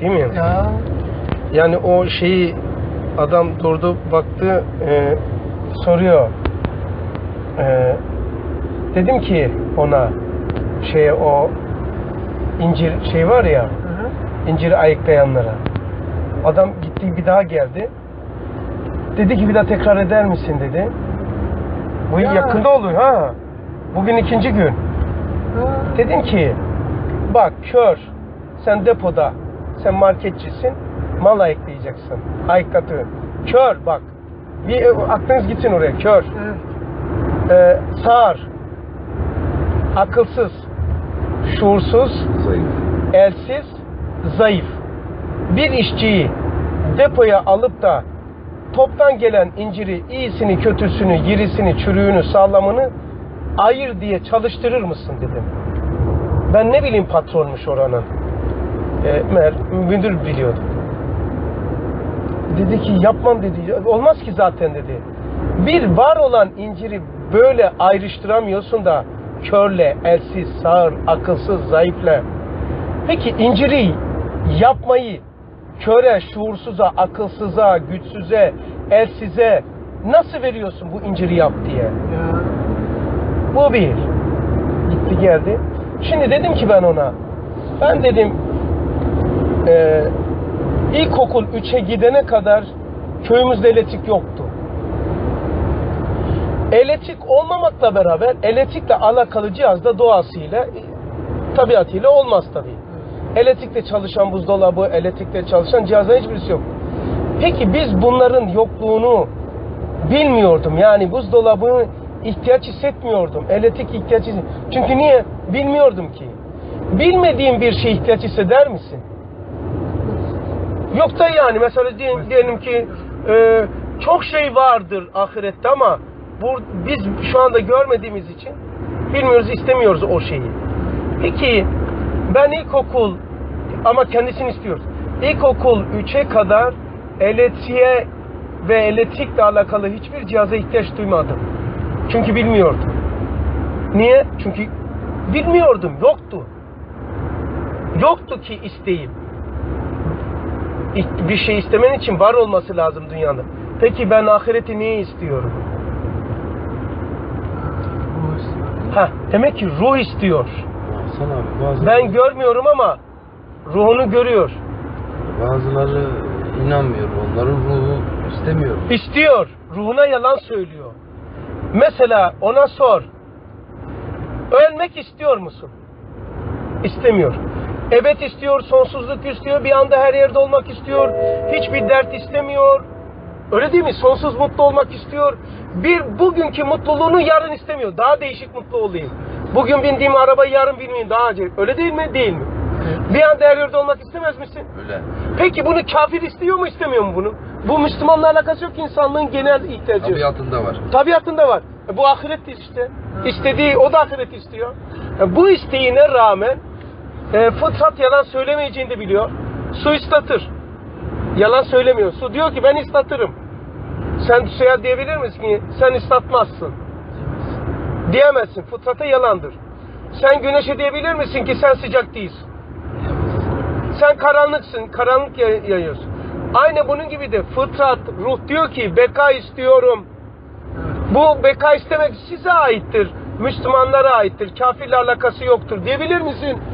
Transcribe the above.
Değil mi? Ya. Yani o şeyi adam durdu baktı e, soruyor. E, dedim ki ona şeye o incir şey var ya Hı hı. inciri ayıklayanlara. Adam gitti bir daha geldi. Dedi ki bir daha tekrar eder misin dedi. Bu Ya. yakında oluyor ha. Bugün ikinci gün. Ha. Dedim ki bak kör sen depoda sen marketçisin mal ayıklayacaksın. Ayıklatı. Kör bak. Bir aklınız gitsin oraya kör. Evet. Ee, sağır. Akılsız. Şuursuz. Zayıf. elsiz, zayıf. Bir işçiyi depoya alıp da toptan gelen inciri iyisini, kötüsünü, yirisini, çürüğünü, sağlamını ayır diye çalıştırır mısın dedim. Ben ne bileyim patronmuş oranın. E, meğer müdür biliyordu. Dedi ki yapmam dedi. Olmaz ki zaten dedi. Bir var olan inciri böyle ayrıştıramıyorsun da körle, elsiz, sağır, akılsız, zayıfla. Peki inciri yapmayı köre, şuursuza, akılsıza, güçsüze, elsize nasıl veriyorsun bu inciri yap diye? Bu bir. Gitti geldi. Şimdi dedim ki ben ona, ben dedim e, ilkokul 3'e gidene kadar köyümüzde elektrik yoktu. Elektrik olmamakla beraber elektrikle alakalı cihaz da doğasıyla, tabiatıyla olmaz tabii. Elektrikle çalışan buzdolabı, elektrikle çalışan cihazların hiçbirisi yok. Peki biz bunların yokluğunu bilmiyordum. Yani buzdolabını ihtiyaç hissetmiyordum. Elektrik ihtiyaç hisset- Çünkü niye? Bilmiyordum ki. Bilmediğin bir şey ihtiyaç hisseder misin? Yok da yani mesela diyelim, diyelim ki e, çok şey vardır ahirette ama bu, biz şu anda görmediğimiz için bilmiyoruz, istemiyoruz o şeyi. Peki ben ilkokul ama kendisini istiyoruz. İlkokul 3'e kadar elektriğe ve elektrikle alakalı hiçbir cihaza ihtiyaç duymadım. Çünkü bilmiyordum. Niye? Çünkü bilmiyordum, yoktu. Yoktu ki isteyim. Bir şey istemen için var olması lazım dünyada. Peki ben ahireti niye istiyorum? Ha, demek ki ruh istiyor. Hasan abi bazı, Ben görmüyorum ama ruhunu görüyor. bazıları inanmıyor. Onların ruhu istemiyor. İstiyor. Ruhuna yalan söylüyor. Mesela ona sor. Ölmek istiyor musun? İstemiyor. Evet istiyor, sonsuzluk istiyor, bir anda her yerde olmak istiyor, hiçbir dert istemiyor. Öyle değil mi? Sonsuz mutlu olmak istiyor. Bir bugünkü mutluluğunu yarın istemiyor. Daha değişik mutlu olayım. Bugün bindiğim arabayı yarın binmeyeyim daha acil. Öyle değil mi? Değil mi? Bir anda her yerde olmak istemez misin? Öyle. Peki bunu kafir istiyor mu istemiyor mu bunu? Bu Müslümanla alakası yok ki insanlığın genel ihtiyacı. Tabiatında var. Tabiatında var. E, bu ahirettir işte. İstediği o da ahiret istiyor. E, bu isteğine rağmen e, fıtrat yalan söylemeyeceğini de biliyor. Su ıslatır. Yalan söylemiyor. Su diyor ki ben ıslatırım. Sen suya diyebilir misin ki sen ıslatmazsın? Diyemezsin. Fıtrata yalandır. Sen güneşe diyebilir misin ki sen sıcak değilsin? Sen karanlıksın, karanlık yay- yayıyorsun. Aynı bunun gibi de fıtrat, ruh diyor ki beka istiyorum. Bu beka istemek size aittir. Müslümanlara aittir. Kafirle alakası yoktur diyebilir misin?